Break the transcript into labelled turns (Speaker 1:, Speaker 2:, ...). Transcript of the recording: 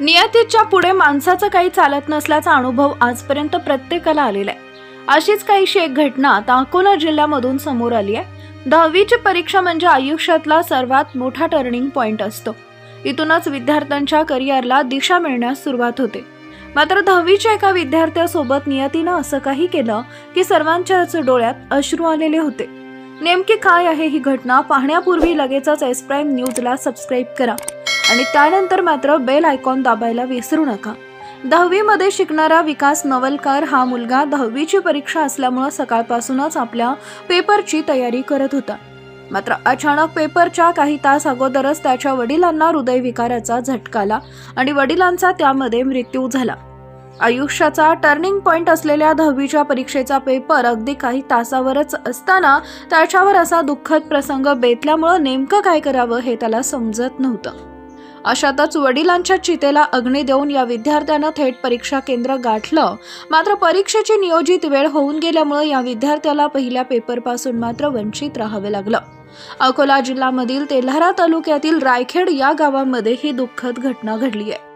Speaker 1: नियतीच्या पुढे माणसाचं काही चालत नसल्याचा अनुभव आजपर्यंत प्रत्येकाला आलेला आहे. अशीच काहीशी एक घटना आता अकोला जिल्ह्यामधून समोर आली आहे. दहावीची परीक्षा म्हणजे आयुष्यातला सर्वात मोठा टर्निंग पॉइंट असतो. इथूनच विद्यार्थ्यांच्या करिअरला दिशा मिळण्यास सुरुवात होते. मात्र दहावीच्या एका विद्यार्थ्यासोबत नियतीनं असं काही केलं की सर्वांच्याच डोळ्यात अश्रू आलेले होते. नेमकी काय आहे ही घटना पाहण्यापूर्वी लगेचच एस प्राईम न्यूजला सबस्क्राईब करा. आणि त्यानंतर मात्र बेल आयकॉन दाबायला विसरू नका. दहावीमध्ये शिकणारा विकास नवलकार हा मुलगा दहावीची परीक्षा असल्यामुळं सकाळपासूनच आपल्या पेपरची तयारी करत होता. मात्र अचानक पेपरच्या काही तास अगोदरच त्याच्या वडिलांना हृदयविकाराचा झटका आला आणि वडिलांचा त्यामध्ये मृत्यू झाला. आयुष्याचा टर्निंग पॉइंट असलेल्या दहावीच्या परीक्षेचा पेपर अगदी काही तासावरच असताना त्याच्यावर असा दुःखद प्रसंग बेतल्यामुळं नेमकं काय करावं हे त्याला समजत नव्हतं. अशातच वडिलांच्या चितेला अग्नी देऊन या विद्यार्थ्यानं थेट परीक्षा केंद्र गाठलं. मात्र परीक्षेची नियोजित वेळ होऊन गेल्यामुळे या विद्यार्थ्याला पहिल्या पेपरपासून मात्र वंचित राहावे लागलं. अकोला जिल्ह्यामधील तेल्हारा तालुक्यातील रायखेड या गावामध्ये ही दुःखद घटना घडली आहे